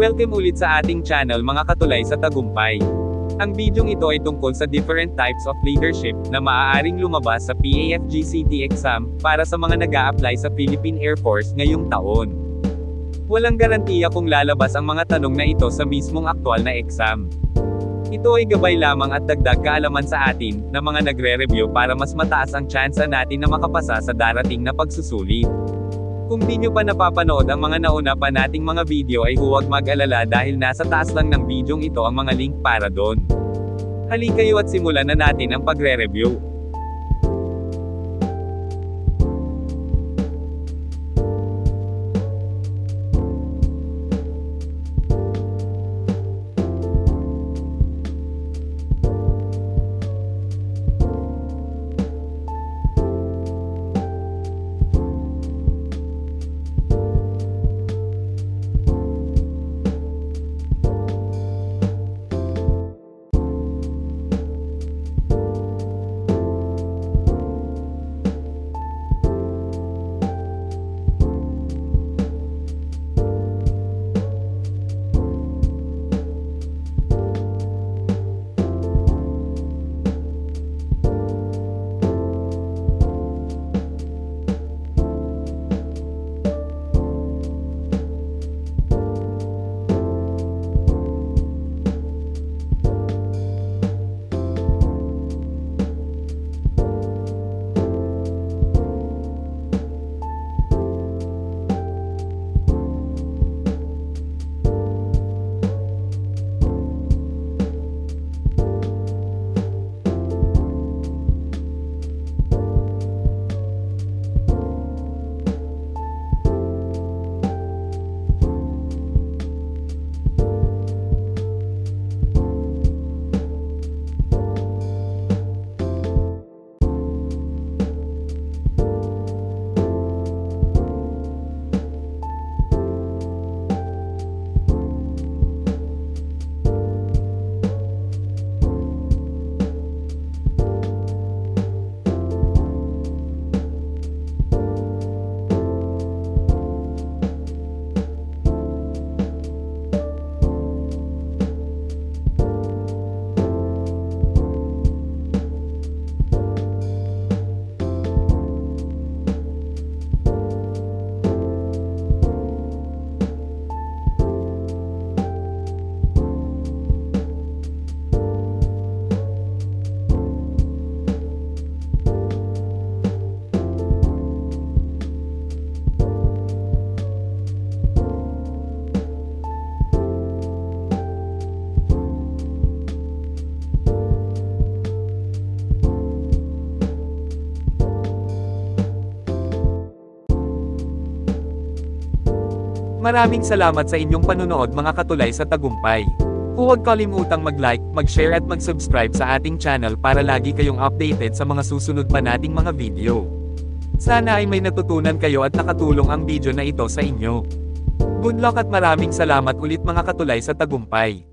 Welcome ulit sa ating channel mga katulay sa tagumpay. Ang bidyong ito ay tungkol sa different types of leadership na maaaring lumabas sa PAFGCT exam para sa mga nag apply sa Philippine Air Force ngayong taon. Walang garantiya kung lalabas ang mga tanong na ito sa mismong aktwal na exam. Ito ay gabay lamang at dagdag kaalaman sa atin, na mga nagre-review para mas mataas ang tsansa natin na makapasa sa darating na pagsusulit. Kung di nyo pa napapanood ang mga nauna pa nating mga video ay huwag mag-alala dahil nasa taas lang ng bidyong ito ang mga link para doon. Halika kayo at simulan na natin ang pagre-review. Maraming salamat sa inyong panunood mga katulay sa tagumpay. Huwag kalimutang mag-like, mag-share at mag-subscribe sa ating channel para lagi kayong updated sa mga susunod pa nating mga video. Sana ay may natutunan kayo at nakatulong ang video na ito sa inyo. Good luck at maraming salamat ulit mga katulay sa tagumpay.